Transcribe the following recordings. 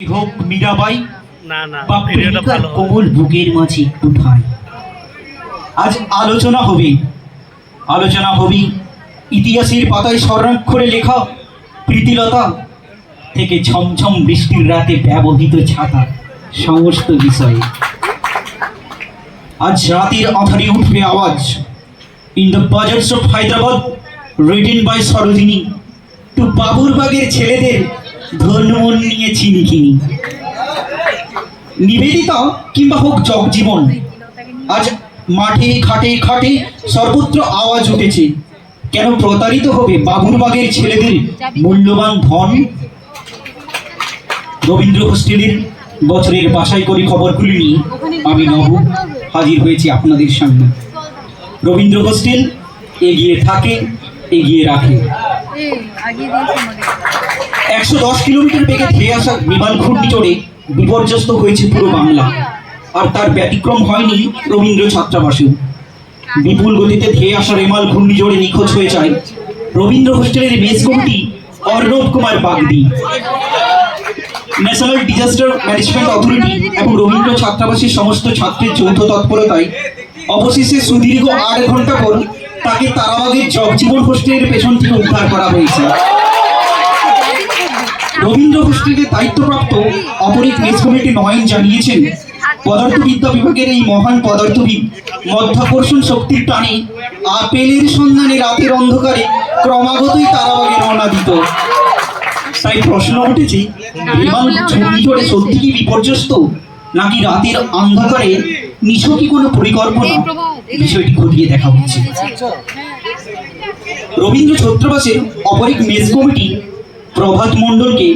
হোক মীরাবাই না না বা প্রেমিকার কোমল বুকের মাঝে একটু ঠাঁই আজ আলোচনা হবে। আলোচনা হবে ইতিহাসের পাতায় স্বর্ণাক্ষরে লেখা প্রীতিলতা থেকে ঝমঝম বৃষ্টির রাতে ব্যবহৃত ছাতা সমস্ত বিষয়ে। আজ রাতের আধারে উঠবে আওয়াজ। In the bazaars of Hyderabad written by Sarojini. Two বাবুরবাগের ছেলেদের ধন্যমন নিয়ে চিনিকিনি নিবেদিতা কিংবা হোক জগজীবন, আজ মাঠে, ঘাটে খাটে সর্বত্র আওয়াজ উঠেছে। কেন প্রতারিত হবে বাবুরবাগের ছেলেদের মূল্যবান ধন? রবীন্দ্র হোস্টেলের বছরের বাসাই করে খবরগুলি নিয়ে আমি নব, হাজির হয়েছি আপনাদের সামনে। রবীন্দ্র হোস্টেল এগিয়ে থাকে, এগিয়ে রাখে। একশো দশ কিলোমিটার বেগে ধেয়ে আসা বিমান ঘূর্ণিঝড়ে বিপর্যস্ত হয়েছে পুরো বাংলা। আর তার ব্যতিক্রম হয়নি রবীন্দ্র ছাত্রাবাসেও। বিপুল গতিতে ধেয়ে আসা রেমাল ঘূর্ণিঝড়ে নিখোঁজ হয়ে যায় রবীন্দ্র হোস্টেলের mess committee Arnab Kumar Bagdi. National disaster management authority এবং রবীন্দ্র ছাত্রাবাসের সমস্ত ছাত্রের যৌথ তৎপরতায় অবশেষে সুদীর্ঘ আট ঘণ্টা পর তাকে তারাবাগের জগজীবন হোস্টেলের পেছন থেকে উদ্ধার করা হয়েছে। রবীন্দ্র হোস্টেলের দায়িত্বপ্রাপ্ত অপরিক মেস কমিটি নয়ন জানিয়েছেন, পদার্থবিদ্যা বিভাগের এই মহান পদার্থবিদ মধ্যাকর্ষণ শক্তির টানে আপেলের সন্ধানে রাতের অন্ধকারে ক্রমাগতই তারাবাগে রওনা দিত। তাই প্রশ্ন উঠেছে, বিমান ঘূর্ণিঝড়ে সত্যি কি বিপর্যস্ত, নাকি রাতের অন্ধকারে নিছকই কোনো পরিকল্পনা? বিষয়টি খতিয়ে দেখা হচ্ছে। রবীন্দ্র ছত্রবাসের অপরিক মেস কমিটি প্রভাত মণ্ডলকে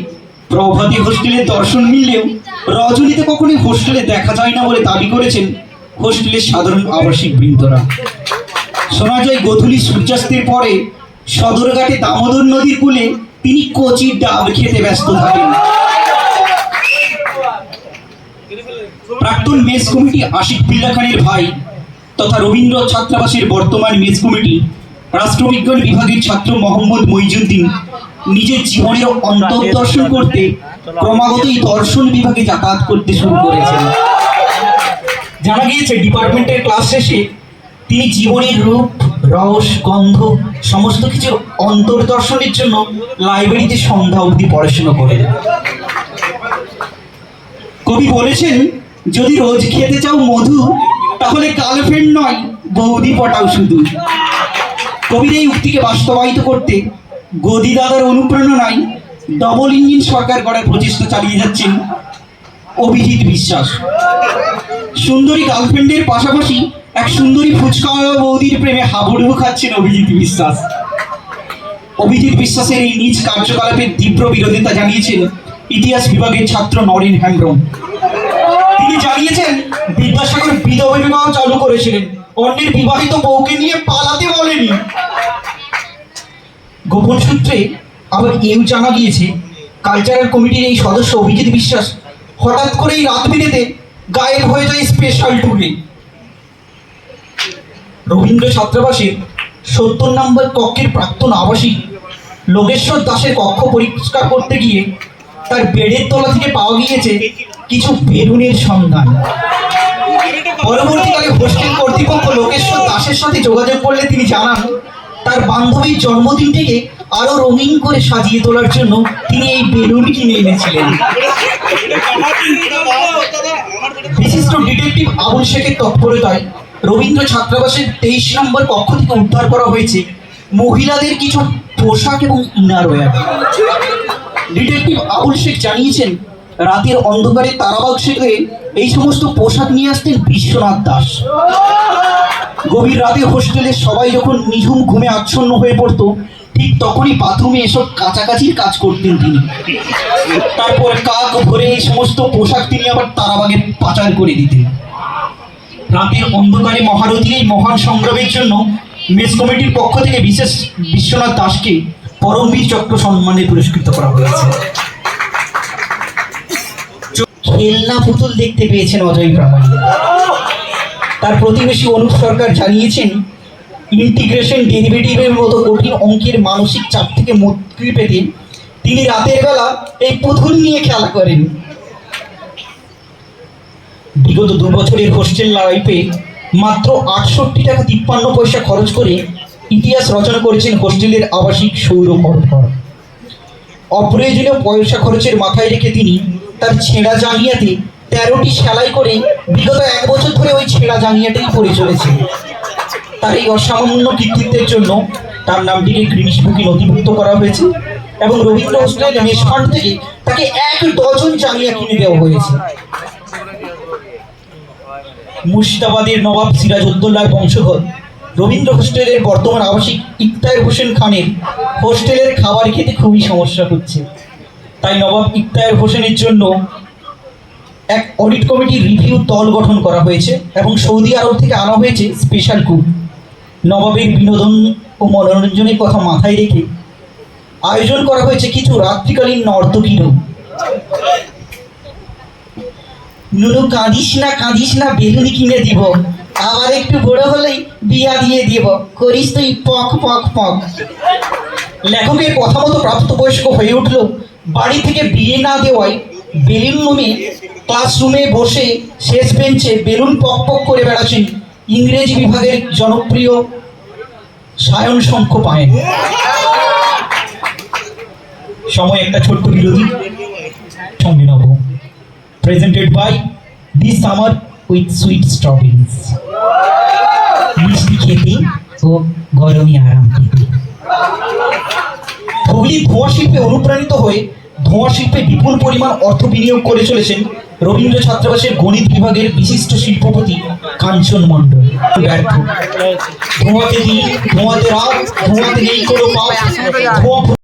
প্রভাতী হোস্টেলের দর্শন মিললেও রজনীতে কখনোই হোস্টেলে দেখা যায় না বলে দাবি করেছেন হোস্টেলের সাধারণ আবাসিক বৃন্দরা। শোনা যায়, গধূলি সূর্যাস্তের পরে সদরঘাটে দামোদর নদীর কূলে তিনি কচির ডাব খেতে ব্যস্ত থাকেন। প্রাক্তন মেস কমিটি আশিক বিল্লা খানের ভাই তথা রবীন্দ্র ছাত্রাবাসের বর্তমান মেস কমিটি রাষ্ট্রবিজ্ঞান বিভাগের ছাত্র মোহাম্মদ মইজুদ্দিন নিজের জীবনের অন্তর্দর্শন করতে ক্রমাগতই দর্শন বিভাগে যাতায়াত করতে শুরু করেছেন। জানা গিয়েছে ডিপার্টমেন্টের ক্লাস শেষে, তিনি জীবনের রূপ, রস, গন্ধ, সমস্ত কিছু অন্তর্দর্শনের জন্য লাইব্রেরিতে সন্ধ্যা অবধি পড়াশোনা করেন। কবি বলেছেন, যদি রোজ খেতে চাও মধু, তাহলে গার্লফ্রেন্ড নয়, বৌদি পটাও শুধু। কবির এই উক্তিকে বাস্তবায়িত করতে গদি দাদার অনুপ্রেরণায় ডবল ইঞ্জিন সরকার গড়ার প্রচেষ্টা চালিয়ে যাচ্ছেন অভিজিৎ বিশ্বাস। সুন্দরী গার্লফ্রেন্ডের পাশাপাশি এক সুন্দরী ফুচকাওয়ালা বৌদির প্রেমে হাবুডুবু খাচ্ছেন অভিজিৎ বিশ্বাস। অভিজিৎ বিশ্বাসের এই নিজ কার্যকলাপের তীব্র বিরোধিতা জানিয়েছেন ইতিহাস বিভাগের ছাত্র নরেন হ্যামব্রম তিনি জানিয়েছেন, বিদ্যাসাগর বিধবা বিবাহ চালু করেছিলেন। অন্যের বিবাহিত বউকে নিয়ে পালাতে বলেনি। গোপন সূত্রে আবার এও জানা গিয়েছে কালচারাল কমিটির এই সদস্য অভিজিৎ বিশ্বাস হঠাৎ করেই রাত বিরেতে গায়েব হয়ে যায় স্পেশাল ট্যুরে রবীন্দ্র ছাত্রাবাসের সত্তর নম্বর কক্ষের প্রাক্তন আবাসিক লোকেশ্বর দাসের কক্ষ পরিষ্কার করতে গিয়ে তার বেডের তলা থেকে পাওয়া গিয়েছে কিছু বেলুনের সন্ধান। পরবর্তীকালে হোস্টেল কর্তৃপক্ষ লোকেশ্বর দাসের সাথে যোগাযোগ করলে তিনি জানান তার বান্ধবীর জন্মদিনটিকে আরও রঙিন করে সাজিয়ে তোলার জন্য তিনি এই বেলুন কিনে এনেছিলেন। বিশিষ্ট ডিটেকটিভ আবুল শেখের তৎপরতায় রবীন্দ্র ছাত্রাবাসের তেইশ নম্বর কক্ষ থেকে উদ্ধার করা হয়েছে মহিলাদের কিছু পোশাক এবং ইনারওয়্যার। ডিটেকটিভ আবুল শেখ জানিয়েছেন, রাতের অন্ধকারে তারাবাগ শেখে এই সমস্ত পোশাক নিয়ে আসতেন বিশ্বনাথ দাস। গভীর রাতে হোস্টেলে সবাই যখন নিঝুম ঘুমে আচ্ছন্ন হয়ে পড়তো, ঠিক তখনই বাথরুমে এসব কাছাকাছির কাজ করতেন তিনি। তারপর কাক ভরে এই সমস্ত পোশাক তিনি আবার তারাবাগে পাচার করে দিতেন। রাতের অন্ধকারে মহারথীর এই মহান সংগ্রামের জন্য মেস কমিটির পক্ষ থেকে বিশেষ বিশ্বনাথ দাসকে পরমবীর চক্র সম্মানে পুরস্কৃত করা হয়েছে। খেলনা পুতুল দেখতে পেয়েছেন অজয় প্রামাণিক। তার প্রতিবেশী অনুপ সরকার জানিয়েছেন ইন্টিগ্রেশন ডেরিভেটিভের মতো কঠিন অঙ্কের মানসিক চাপ থেকে মুক্তি পেতে তিনি রাতের বেলা এই পুতুল নিয়ে খেলা করেন। বিগত দু বছরের হোস্টেল লাইফে মাত্র আটষট্টি টাকা তিপ্পান্ন পয়সা খরচ করে ইতিহাস রচনা করেছেন হোস্টেলের আবাসিক সৌর কর্মকর অপ্রয়োজনীয় পয়সা খরচের মাথায় রেখে তিনি তার ছেঁড়া জাঙ্গিয়াতে তেরোটি সেলাই করে বিগত এক বছর ধরে ওই ছেঁড়া জাঙ্গিয়াটাই পরে চলেছে। তার এই অসামান্য কৃতিত্বের জন্য তার নামটিকে গ্রিনিশ বুকে নথিভুক্ত করা হয়েছে এবং রবীন্দ্র মেস ফান্ড থেকে তাকে এক ডজন জাঙ্গিয়া কিনে দেওয়া হয়েছে। মুর্শিদাবাদের নবাব সিরাজউদ্দৌলার বংশধর রবীন্দ্র হোস্টেলের বর্তমান আবাসিক ইকতায়ের হোসেন খানের হোস্টেলের খাবার খেতে খুবই সমস্যা হচ্ছে। তাই নবাব ইকতায়ের হোসেনের জন্য এক অডিট কমিটির রিভিউ দল গঠন করা হয়েছে এবং সৌদি আরব থেকে আনা হয়েছে স্পেশাল কুক নবাবের বিনোদন ও মনোরঞ্জনের কথা মাথায় রেখে আয়োজন করা হয়েছে কিছু রাত্রিকালীন নর্তকীরও। নুনু, কাঁদিস না কাঁদিস না, বেলুনি কিনে দিব। আবার একটু বড় হলেই বিয়া দিয়ে দিব। করিস তুই, পক পক পক। লেখকের কথা মতো প্রাপ্তবয়স্ক হয়ে উঠল, বাড়ি থেকে বিয়ে না দেওয়ায় বেলুন রুমে ক্লাসরুমে বসে শেষ বেঞ্চে বেলুন পক পক করে বেড়াচ্ছেন ইংরেজি বিভাগের জনপ্রিয় সায়ন শঙ্খ পায়েন সময় একটা ছোট্ট বিরতি। সঙ্গে নেব। Presented by this summer with sweet strawberries মিষ্টি খেতে ও গরমে আরাম পেতে। হুগলি ধোঁয়া শিল্পে অনুপ্রাণিত হয়ে ধোঁয়া শিল্পে বিপুল পরিমাণ অর্থ বিনিয়োগ করে চলেছেন রবীন্দ্র ছাত্রাবাসের গণিত বিভাগের বিশিষ্ট শিল্পপতি কাঞ্চন মণ্ডল। ব্যর্থ। ধোঁয়াতে দিন, ধোঁয়াতে রাত, ধোঁয়াতে নেই কোনো পাপ ধোঁয়া